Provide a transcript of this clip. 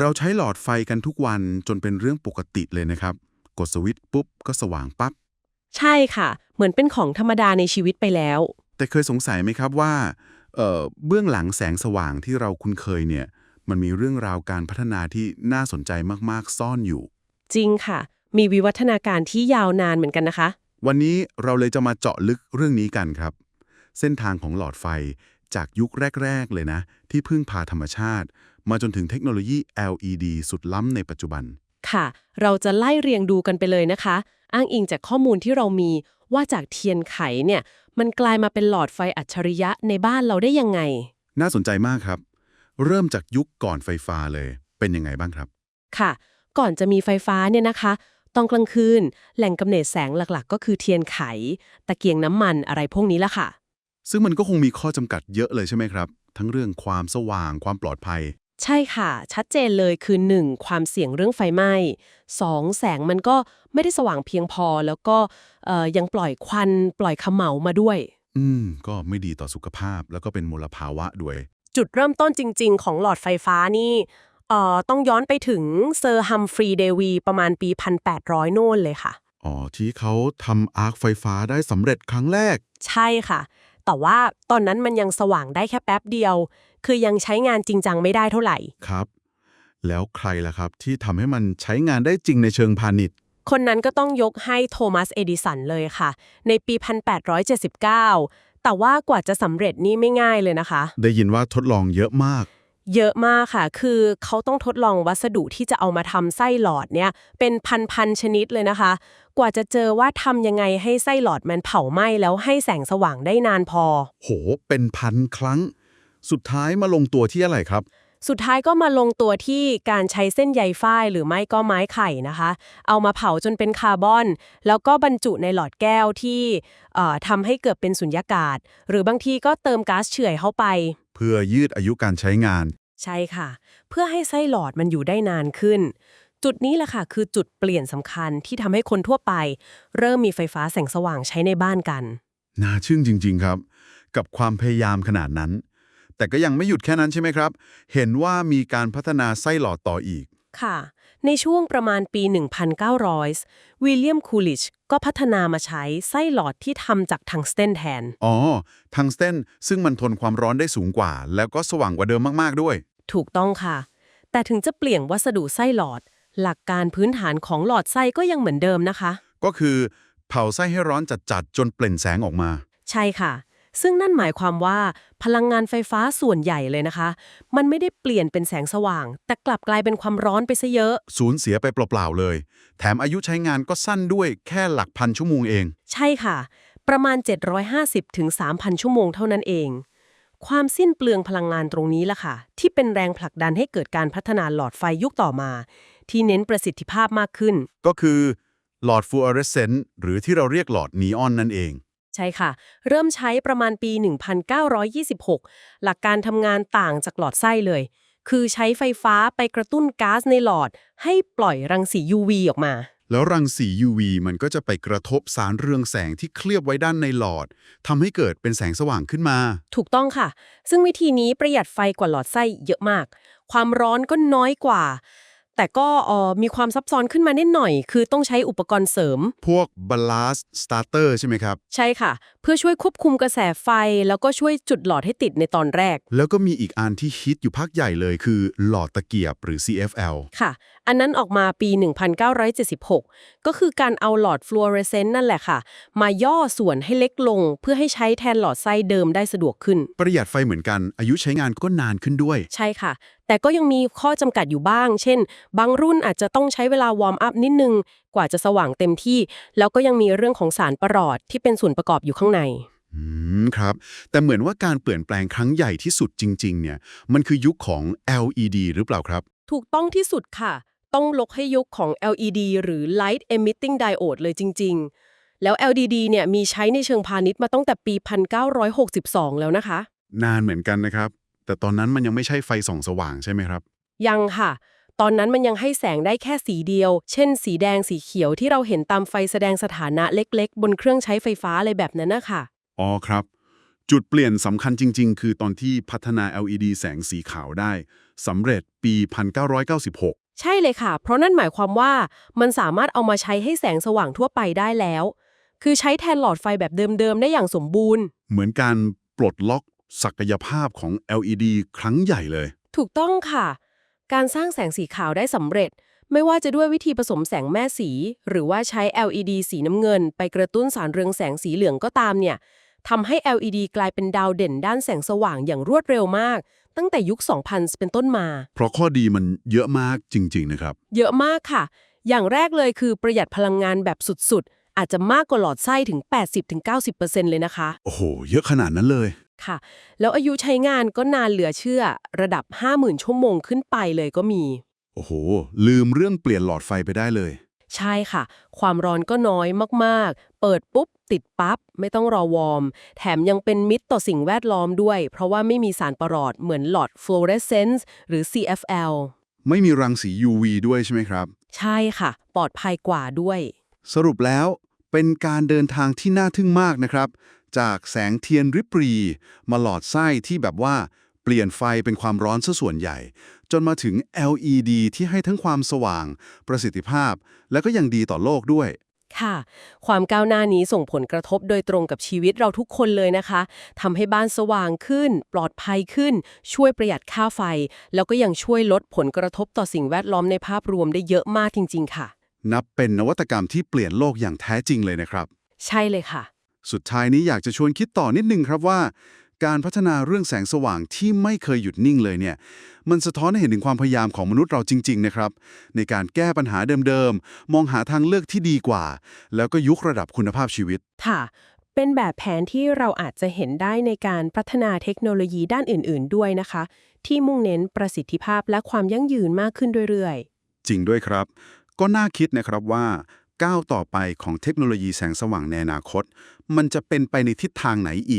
เราใช้หลอดไฟกันทุกวันจนเป็นเรื่องปกติเลยนะครับ กดสวิตช์ปุ๊บก็สว่างปั๊บ ใช่ค่ะ เหมือนเป็นของธรรมดาในชีวิตไปแล้ว แต่เคยสงสัยไหมครับว่าเอ่อเบื้องหลังแสงสว่างที่เราคุ้นเคยเนี่ย มันมีเรื่องราวการพัฒนาที่น่าสนใจมากๆ ซ่อนอยู่ จริงค่ะ มีวิวัฒนาการที่ยาวนานเหมือนกันนะคะ วันนี้เราเลยจะมาเจาะลึกเรื่องนี้กันครับ เส้นทางของหลอดไฟ จากยุคแรก ๆ เลยนะ ที่พึ่งพาธรรมชาติ มาจนถึงเทคโนโลยี LED สุดล้ำในปัจจุบัน ค่ะ เราจะไล่เรียงดูกันไปเลยนะคะ อ้างอิงจากข้อมูลที่เรามีว่าจากเทียนไขเนี่ย มันกลายมาเป็นหลอดไฟอัจฉริยะในบ้านเราได้ยังไง น่าสนใจมากครับ เริ่มจากยุคก่อนไฟฟ้าเลย เป็นยังไงบ้างครับ ค่ะ ก่อนจะมีไฟฟ้าเนี่ยนะคะตอนกลางคืน แหล่งกำเนิดแสงหลักๆ ก็คือเทียนไข ตะเกียงน้ำมันอะไรพวกนี้ละค่ะ ซึ่งมันก็คงมีข้อจำกัดเยอะเลยใช่ไหมครับ ทั้งเรื่องความสว่างความปลอดภัย ใช่ค่ะ ชัดเจนเลยคือ 1. ความเสี่ยงเรื่องไฟไหม้ 2. แสงมันก็ไม่ได้สว่างเพียงพอ แล้วก็เอ่อยังปล่อยควันปล่อยเขมเหลามาด้วย อืม ก็ไม่ดีต่อสุขภาพแล้วก็เป็นมลภาวะด้วย จุดเริ่มต้นจริง ๆ ของหลอดไฟฟ้านี่เอ่อต้องย้อนไปถึงเซอร์ฮัมฟรีย์เดวีประมาณปี 1800 โน่นเลยค่ะ อ๋อ ที่เขาทำอาร์คไฟฟ้าได้สำเร็จครั้งแรก ใช่ค่ะ แต่ว่าตอนนั้นมันยังสว่างได้แค่แป๊บเดียว คือยังใช้งานจริงจังไม่ได้เท่าไหร่ ครับ แล้วใครล่ะครับที่ทำให้มันใช้งานได้จริงในเชิงพาณิชย์ คนนั้นก็ต้องยกให้โทมัสเอดิสันเลยค่ะ ในปี 1879 แต่ว่ากว่าจะสำเร็จนี่ไม่ง่ายเลยนะคะ ได้ยินว่าทดลองเยอะมาก เยอะมากค่ะ คือเขาต้องทดลองวัสดุที่จะเอามาทำไส้หลอดเนี่ย เป็นพันๆชนิดเลยนะคะ กว่าจะเจอว่าทำยังไงให้ไส้หลอดมันเผาไหม้แล้วให้แสงสว่างได้นานพอ โห เป็นพันครั้ง สุดท้ายมาลงตัวที่อะไรครับ สุดท้ายก็มาลงตัวที่การใช้เส้นใยฝ้ายหรือไม่ก็ไม้ไข่นะคะ เอามาเผาจนเป็นคาร์บอน แล้วก็บรรจุในหลอดแก้วที่เอ่อทำให้เกิดเป็นสุญญากาศ หรือบางทีก็เติมก๊าซเฉื่อยเข้าไป เพื่อยืดอายุการใช้งาน ใช่ค่ะ เพื่อให้ไส้หลอดมันอยู่ได้นานขึ้น จุดนี้แหละค่ะคือจุดเปลี่ยนสำคัญที่ทำให้คนทั่วไป เริ่มมีไฟฟ้าแสงสว่างใช้ในบ้านกัน น่าชื่นจริง ๆ ครับ กับความพยายามขนาดนั้น แต่ก็ยังไม่หยุดแค่นั้นใช่ไหมครับ เห็นว่ามีการพัฒนาไส้หลอดต่ออีก ค่ะ ในช่วงประมาณปี 1900 วิลเลียมคูลิชก็พัฒนามาใช้ไส้หลอดที่ทำจากทังสเตนแทน อ๋อ ทังสเตนซึ่งมันทนความร้อนได้สูงกว่า แล้วก็สว่างกว่าเดิมมากๆด้วย ถูกต้องค่ะ แต่ถึงจะเปลี่ยนวัสดุไส้หลอด หลักการพื้นฐานของหลอดไส้ก็ยังเหมือนเดิมนะคะ ก็คือเผาไส้ให้ร้อนจัดๆจนเปล่งแสงออกมา ใช่ค่ะ ซึ่งนั่นหมายความว่าพลังงานไฟฟ้าส่วนใหญ่เลยนะคะ มันไม่ได้เปลี่ยนเป็นแสงสว่าง แต่กลับกลายเป็นความร้อนไปซะเยอะ สูญเสียไปเปล่าๆเลย แถมอายุใช้งานก็สั้นด้วยแค่หลักพันชั่วโมงเอง ใช่ค่ะ ประมาณ 750ถึง3,000ชั่วโมงเท่านั้นเอง ความสิ้นเปลืองพลังงานตรงนี้ล่ะค่ะ ที่เป็นแรงผลักดันให้เกิดการพัฒนาหลอดไฟยุคต่อมา ที่เน้นประสิทธิภาพมากขึ้น ก็คือหลอดฟลูออเรสเซนต์หรือที่เราเรียกหลอดนีออนนั่นเอง ใช่ค่ะ เริ่มใช้ประมาณปี 1926 หลักการทำงานต่างจากหลอดไส้เลย คือใช้ไฟฟ้าไปกระตุ้นก๊าซในหลอด ให้ปล่อยรังสี UV ออกมา แล้วรังสี UV มันก็จะไปกระทบสารเรืองแสงที่เคลือบไว้ด้านในหลอดทำให้เกิดเป็นแสงสว่างขึ้นมา ถูกต้องค่ะ ซึ่งวิธีนี้ประหยัดไฟกว่าหลอดไส้เยอะมาก ความร้อนก็น้อยกว่า แต่ก็เอ่อมีความซับซ้อนขึ้นมานิดหน่อย คือต้องใช้อุปกรณ์เสริม พวก ballast starter ใช่ไหมครับ ใช่ค่ะเพื่อช่วยควบคุมกระแสไฟ แล้วก็ช่วยจุดหลอดให้ติดในตอนแรก แล้วก็มีอีกอันที่ฮิตอยู่พักใหญ่เลยคือหลอดตะเกียบหรือ CFL ค่ะ อันนั้นออกมาปี 1976 ก็คือการเอาหลอดฟลูออเรสเซนต์นั่นแหละค่ะ มาย่อส่วนให้เล็กลง เพื่อให้ใช้แทนหลอดไส้เดิมได้สะดวกขึ้น ประหยัดไฟเหมือนกัน อายุใช้งานก็นานขึ้นด้วย ใช่ค่ะ แต่ก็ยังมีข้อจำกัดอยู่บ้าง เช่น บางรุ่นอาจจะต้องใช้เวลาวอร์มอัพนิดนึง กว่าจะสว่างเต็มที่ แล้วก็ยังมีเรื่องของสารประหลอดที่เป็นส่วนประกอบอยู่ข้างใน อืมครับ แต่เหมือนว่าการเปลี่ยนแปลงครั้งใหญ่ที่สุดจริง ๆ เนี่ย มันคือยุคของ LED หรือเปล่าครับ ถูกต้องที่สุดค่ะ ต้องลกให้ยุคของ LED หรือ Light Emitting Diode เลยจริง ๆ แล้ว LDD เนี่ยมีใช้ในเชิงพาณิชย์มาตั้งแต่ปี 1962 แล้วนะคะ นานเหมือนกันนะครับ แต่ตอนนั้นมันยังไม่ใช่ไฟส่องสว่างใช่ไหมครับ ยังค่ะ ตอนนั้นมันยังให้แสงได้แค่สีเดียว เช่น สีแดงสีเขียวที่เราเห็นตามไฟแสดงสถานะเล็กๆ บนเครื่องใช้ไฟฟ้าอะไรแบบนั้นนะคะอ๋อครับ จุดเปลี่ยนสำคัญจริง ๆ คือตอนที่พัฒนา LED แสงสีขาวได้สำเร็จปี 1996 ใช่เลยค่ะ เพราะนั่นหมายความว่ามันสามารถเอามาใช้ให้แสงสว่างทั่วไปได้แล้ว คือใช้แทนหลอดไฟแบบเดิมๆได้อย่างสมบูรณ์ เหมือนการปลดล็อกศักยภาพของ LED ครั้งใหญ่เลย ถูกต้องค่ะ การสร้างแสงสีขาวได้สำเร็จ ไม่ว่าจะด้วยวิธีผสมแสงแม่สี หรือว่าใช้ LED สีน้ำเงิน ไปกระตุ้นสารเรืองแสงสีเหลืองก็ตามเนี่ยทำให้ LED กลายเป็นดาวเด่นด้านแสงสว่างอย่างรวดเร็วมาก ตั้งแต่ยุค 2000 เป็นต้นมา เพราะข้อดีมันเยอะมากจริง ๆ นะครับ เยอะมากค่ะ อย่างแรกเลยคือประหยัดพลังงานแบบสุดๆ อาจจะมากกว่าหลอดไส้ถึง 80-90%เลยนะคะ โอ้โห เยอะขนาดนั้นเลย ค่ะ แล้วอายุใช้งานก็นานเหลือเชื่อ ระดับ 50,000 ชั่วโมงขึ้นไปเลยก็มี โอ้โห ลืมเรื่องเปลี่ยนหลอดไฟไปได้เลย ใช่ค่ะ ความร้อนก็น้อยมากๆ เปิดปุ๊บ ติดปั๊บ ไม่ต้องรอวอร์ม แถมยังเป็นมิตรต่อสิ่งแวดล้อมด้วย เพราะว่าไม่มีสารประหลอดเหมือนหลอดฟลูออเรสเซนซ์หรือ CFL ไม่มีรังสี UV ด้วยใช่ไหมครับ ใช่ค่ะ ปลอดภัยกว่าด้วย สรุปแล้ว เป็นการเดินทางที่น่าทึ่งมากนะครับ จากแสงเทียนริบรี มาหลอดไส้ที่แบบว่าเปลี่ยนไฟเป็นความร้อนซะส่วนใหญ่ จนมาถึง LED ที่ให้ทั้งความสว่าง ประสิทธิภาพ และก็ยังดีต่อโลกด้วย ค่ะ ความก้าวหน้านี้ส่งผลกระทบโดยตรงกับชีวิตเราทุกคนเลยนะคะทำให้บ้านสว่างขึ้น ปลอดภัยขึ้น ช่วยประหยัดค่าไฟ แล้วก็ยังช่วยลดผลกระทบต่อสิ่งแวดล้อมในภาพรวมได้เยอะมากจริง ๆ ค่ะ นับเป็นนวัตกรรมที่เปลี่ยนโลกอย่างแท้จริงเลยนะครับ ใช่เลยค่ะ สุดท้ายนี้อยากจะชวนคิดต่อนิดนึงครับว่า การพัฒนาเรื่องแสงสว่างที่ไม่เคยหยุดนิ่งเลยเนี่ย มันสะท้อนให้เห็นถึงความพยายามของมนุษย์เราจริง ๆ นะครับ ในการแก้ปัญหาเดิมๆ มองหาทางเลือกที่ดีกว่า แล้วก็ยุคระดับคุณภาพชีวิต ค่ะ เป็นแบบแผนที่เราอาจจะเห็นได้ในการพัฒนาเทคโนโลยีด้านอื่น ๆ ด้วยนะคะ ที่มุ่งเน้นประสิทธิภาพและความยั่งยืนมากขึ้นเรื่อยๆ จริงด้วยครับ ก็น่าคิดนะครับว่าก้าวต่อไปของเทคโนโลยีแสงสว่างในอนาคต มันจะเป็นไปในทิศทางไหนอีก